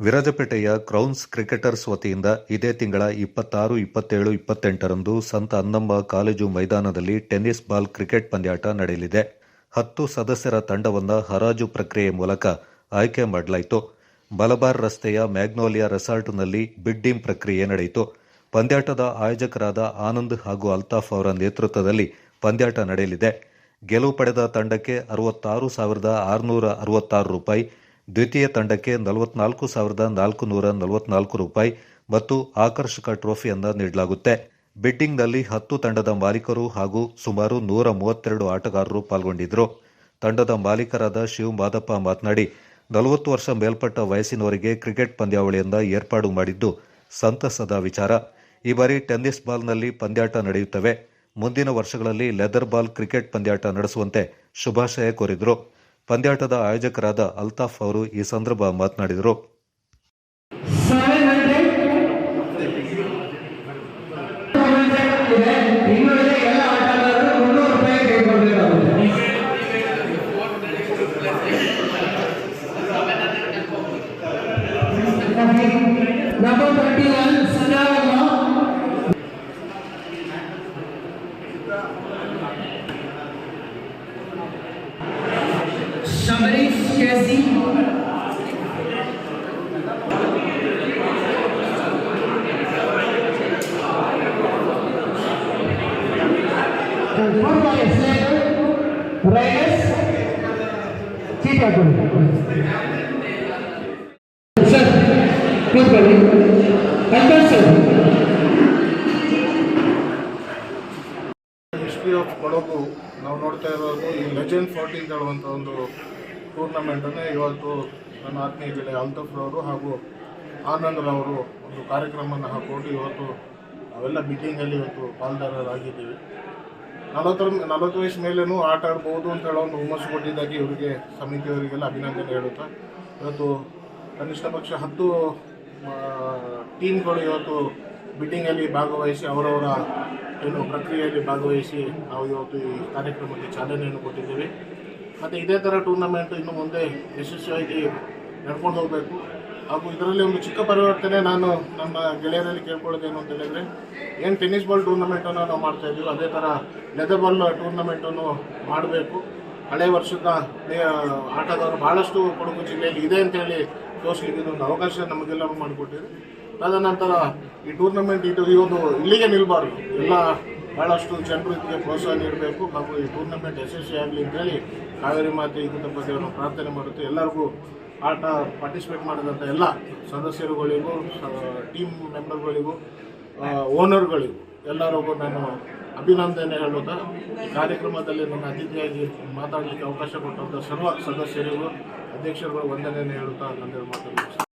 ವಿರಾಜಪೇಟೆಯ crowns cricketers ವತಿಯಿಂದ ಇದೇ ತಿಂಗಳ ಇಪ್ಪತ್ತಾರು, ಇಪ್ಪತ್ತೇಳು, ಇಪ್ಪತ್ತೆಂಟರಂದು ಸಂತ ಅನ್ನಮ್ಮ ಕಾಲೇಜು ಮೈದಾನದಲ್ಲಿ ಟೆನ್ನಿಸ್ ಬಾಲ್ ಕ್ರಿಕೆಟ್ ಪಂದ್ಯಾಟ ನಡೆಯಲಿದೆ. ಹತ್ತು ಸದಸ್ಯರ ತಂಡವನ್ನು ಹರಾಜು ಪ್ರಕ್ರಿಯೆ ಮೂಲಕ ಆಯ್ಕೆ ಮಾಡಲಾಯಿತು. ಬಲಬಾರ್ ರಸ್ತೆಯ ಮ್ಯಾಗ್ನೋಲಿಯಾ ರೆಸಾರ್ಟ್ನಲ್ಲಿ ಬಿಡ್ಡಿಂಗ್ ಪ್ರಕ್ರಿಯೆ ನಡೆಯಿತು. ಪಂದ್ಯಾಟದ ಆಯೋಜಕರಾದ ಆನಂದ್ ಹಾಗೂ ಅಲ್ತಾಫ್ ಅವರ ನೇತೃತ್ವದಲ್ಲಿ ಪಂದ್ಯಾಟ ನಡೆಯಲಿದೆ. ಗೆಲುವು ಪಡೆದ ತಂಡಕ್ಕೆ ಅರವತ್ತಾರು ಸಾವಿರದ ಆರುನೂರ ಅರವತ್ತಾರು ರೂಪಾಯಿ ದ್ವಿತೀಯ ತಂಡಕ್ಕೆ ನಲವತ್ನಾಲ್ಕು ಸಾವಿರದ ನಾಲ್ಕು ನೂರ ನಲವತ್ನಾಲ್ಕು ರೂಪಾಯಿ ಮತ್ತು ಆಕರ್ಷಕ ಟ್ರೋಫಿಯನ್ನು ನೀಡಲಾಗುತ್ತೆ. ಬಿಡ್ಡಿಂಗ್ನಲ್ಲಿ ಹತ್ತು ತಂಡದ ಮಾಲೀಕರು ಹಾಗೂ ಸುಮಾರು ನೂರ ಮೂವತ್ತೆರಡು ಆಟಗಾರರು ಪಾಲ್ಗೊಂಡಿದ್ದರು ತಂಡದ ಮಾಲೀಕರಾದ ಶಿವ್ ಮಾದಪ್ಪ ಮಾತನಾಡಿ, ನಲವತ್ತು ವರ್ಷ ಮೇಲ್ಪಟ್ಟ ವಯಸ್ಸಿನವರಿಗೆ ಕ್ರಿಕೆಟ್ ಪಂದ್ಯಾವಳಿಯಿಂದ ಏರ್ಪಾಡು ಮಾಡಿದ್ದು ಸಂತಸದ ವಿಚಾರ. ಈ ಬಾರಿ ಟೆನ್ನಿಸ್ ಬಾಲ್ನಲ್ಲಿ ಪಂದ್ಯಾಟ ನಡೆಯುತ್ತವೆ. ಮುಂದಿನ ವರ್ಷಗಳಲ್ಲಿ ಲೆದರ್ ಬಾಲ್ ಕ್ರಿಕೆಟ್ ಪಂದ್ಯಾಟ ನಡೆಸುವಂತೆ ಶುಭಾಶಯ ಕೋರಿದರು. ಪಂದ್ಯಾಟದ ಆಯೋಜಕರಾದ ಅಲ್ತಾಫ್ ಅವರು ಈ ಸಂದರ್ಭ ಮಾತನಾಡಿದರು. Number 31 शबरी कैसी Reyes, Chica Sir, good morning. Enter, sir. History of Kodagu ನಾವು ನೋಡ್ತಾ ಇರೋದು ಈ ಲೆಜೆಂಡ್ ಫೋರ್ಟೀನ್ ಹೇಳುವಂಥ ಒಂದು ಟೂರ್ನಮೆಂಟನ್ನೇ ಇವತ್ತು ನನ್ನ ಆತ್ಮೀಯ ಗೆಳೆಯ ಅಲ್ತಫ್ ರವರು ಹಾಗೂ ಆನಂದ್ ರವರು ಒಂದು ಕಾರ್ಯಕ್ರಮವನ್ನು ಹಾಕೊಂಡು ಇವತ್ತು ನಾವೆಲ್ಲ ಮೀಟಿಂಗಲ್ಲಿ ಇವತ್ತು ಪಾಲ್ದಾರರಾಗಿದ್ದೀವಿ. ನಲವತ್ತರ ನಲವತ್ತು ವಯಸ್ಸು ಮೇಲೇನೂ ಆಟ ಆಡ್ಬೋದು ಅಂತ ಹೇಳೋ ಒಂದು ಹುಮ್ಮಸ್ಸು ಕೊಟ್ಟಿದ್ದಾಗಿ ಇವರಿಗೆ ಸಮಿತಿಯವರಿಗೆಲ್ಲ ಅಭಿನಂದನೆ ಹೇಳುತ್ತಾ, ಇವತ್ತು ಕನಿಷ್ಠ ಪಕ್ಷ ಹತ್ತು ಟೀಮ್ಗಳು ಇವತ್ತು ಬಿಡ್ಡಿಂಗಲ್ಲಿ ಭಾಗವಹಿಸಿ ಅವರವರ, ಏನು ಪ್ರಕ್ರಿಯೆಯಲ್ಲಿ ಭಾಗವಹಿಸಿ ನಾವು ಇವತ್ತು ಈ ಕಾರ್ಯಕ್ರಮಕ್ಕೆ ಚಾಲನೆಯನ್ನು ಕೊಟ್ಟಿದ್ದೇವೆ. ಮತ್ತು ಇದೇ ಥರ ಟೂರ್ನಮೆಂಟ್ ಇನ್ನು ಮುಂದೆ ಯಶಸ್ವಿಯಾಗಿ ನಡ್ಕೊಂಡು ಹೋಗಬೇಕು. ಹಾಗೂ ಇದರಲ್ಲಿ ಒಂದು ಚಿಕ್ಕ ಪರಿವರ್ತನೆ ನಾನು ನಮ್ಮ ಗೆಳೆಯರಲ್ಲಿ ಕೇಳ್ಕೊಳ್ಳೋದೇನು ಅಂತ ಹೇಳಿದರೆ, ಏನು ಟೆನ್ನಿಸ್ ಬಾಲ್ ಟೂರ್ನಮೆಂಟನ್ನು ನಾವು ಮಾಡ್ತಾ ಇದ್ದೀವಿ ಅದೇ ಥರ ಲೆದರ್ ಬಾಲ್ ಟೂರ್ನಮೆಂಟನ್ನು ಮಾಡಬೇಕು. ಹಳೆ ವರ್ಷದ ಆಟಗಾರರು ಭಾಳಷ್ಟು ಕೊಡಗು ಜಿಲ್ಲೆಯಲ್ಲಿ ಇದೆ ಅಂತೇಳಿ ತೋರಿಸ್ಲಿಕ್ಕೆ ಇದೊಂದು ಅವಕಾಶ ನಮಗೆಲ್ಲರೂ ಮಾಡಿಕೊಟ್ಟಿದೆ ತದನಂತರ ಈ ಟೂರ್ನಮೆಂಟ್ ಇದು ಇವತ್ತು ಇಲ್ಲಿಗೆ ನಿಲ್ಲಬಾರ್ದು ಎಲ್ಲ ಭಾಳಷ್ಟು ಜನರು ಇದಕ್ಕೆ ಪ್ರೋತ್ಸಾಹ ನೀಡಬೇಕು ಹಾಗೂ ಈ ಟೂರ್ನಮೆಂಟ್ ಯಶಸ್ವಿ ಆಗಲಿ ಅಂತೇಳಿ ಕಾವೇರಿ ಮಾತೆ ಈ ದೇವರನ್ನು ಪ್ರಾರ್ಥನೆ ಮಾಡುತ್ತೆ. ಎಲ್ಲರಿಗೂ ಆಟ ಪಾರ್ಟಿಸಿಪೇಟ್ ಮಾಡಿದಂಥ ಎಲ್ಲ ಸದಸ್ಯರುಗಳಿಗೂ ಟೀಮ್ ಮೆಂಬರ್ಗಳಿಗೂ ಓನರ್ಗಳಿಗೂ ಎಲ್ಲರಿಗೂ ನಾನು ಅಭಿನಂದನೆ ಹೇಳುತ್ತಾ ಕಾರ್ಯಕ್ರಮದಲ್ಲಿ ನನ್ನ ಅತಿಥಿಯಾಗಿ ಮಾತಾಡಲಿಕ್ಕೆ ಅವಕಾಶ ಕೊಟ್ಟಂಥ ಸರ್ವ ಸದಸ್ಯರಿಗೂ ಅಧ್ಯಕ್ಷರುಗಳು ವಂದನೆಯನ್ನು ಹೇಳುತ್ತಾ ನನ್ನ ಮಾತನ್ನು